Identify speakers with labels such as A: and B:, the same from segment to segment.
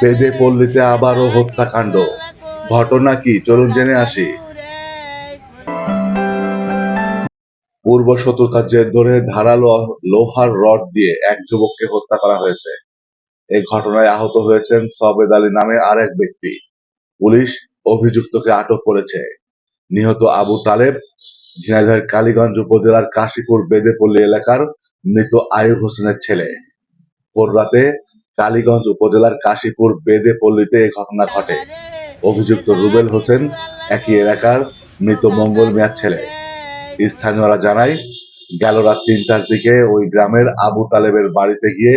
A: পেদে পল্লীতে আবারও হত্যাকাণ্ড। ঘটনা কি? চলুন জেনে আসি। পূর্ব শত্রুতার জের ধরে ধারালো লোহার রড দিয়ে এক যুবককে হত্যা করা হয়েছে। এই ঘটনায় আহত হয়েছেন সবেদ আলী নামে আরেক ব্যক্তি। পুলিশ অভিযুক্তকে আটক করেছে। নিহত আবু তালেব, ঝিনাইদহের কালীগঞ্জ উপজেলার কাশীপুর বেদেপল্লী এলাকার মৃত আয়ুব হোসেনের ছেলে। ভোররাতে কালীগঞ্জ উপজেলার কাশীপুর বেদেপল্লীতে এ ঘটনা ঘটে। অভিযুক্ত রুবেল হোসেন একই এলাকার মৃত মঙ্গল মিয়ার ছেলে। স্থানীয়রা জানায়, গেল রাত তিনটার দিকে ওই গ্রামের আবু তালেবের বাড়িতে গিয়ে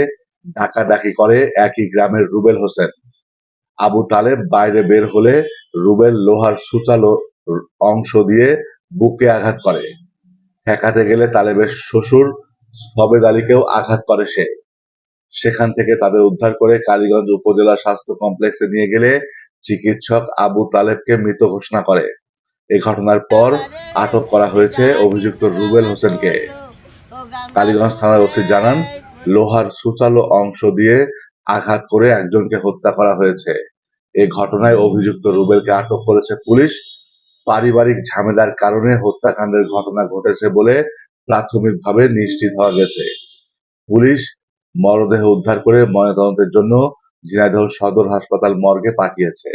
A: ডাকাডাকি করে একই গ্রামের রুবেল হোসেন। আবু তালেব বাইরে বের হলে রুবেল লোহার সুচালো অংশ দিয়ে বুকে আঘাত করে। ঠেকাতে গেলে তালেবের শ্বশুর সবেদ আলীকেও আঘাত করে সে। সেখান থেকে তাদের উদ্ধার করে কালীগঞ্জ উপজেলা স্বাস্থ্য কমপ্লেক্সে নিয়ে গেলে চিকিৎসক আবু তালেবকে মৃত ঘোষণা করে। এই ঘটনার পর আটক করা হয়েছে অভিযুক্ত রুবেল হোসেনকে। কালীগঞ্জ থানার ওসি জানান, লোহার সুচালো অংশ দিয়ে আঘাত করে একজনকে হত্যা করা হয়েছে। এই ঘটনায় অভিযুক্ত রুবেলকে আটক করেছে পুলিশ। পারিবারিক ঝামেলার কারণে হত্যাকাণ্ডের ঘটনা ঘটেছে বলে প্রাথমিকভাবে নিশ্চিত হওয়া গেছে। পুলিশ মরদেহ উদ্ধার করে ময়নাতদন্তের জন্য ঝিনাইদহ সদর হাসপাতাল মর্গে পাঠিয়েছে।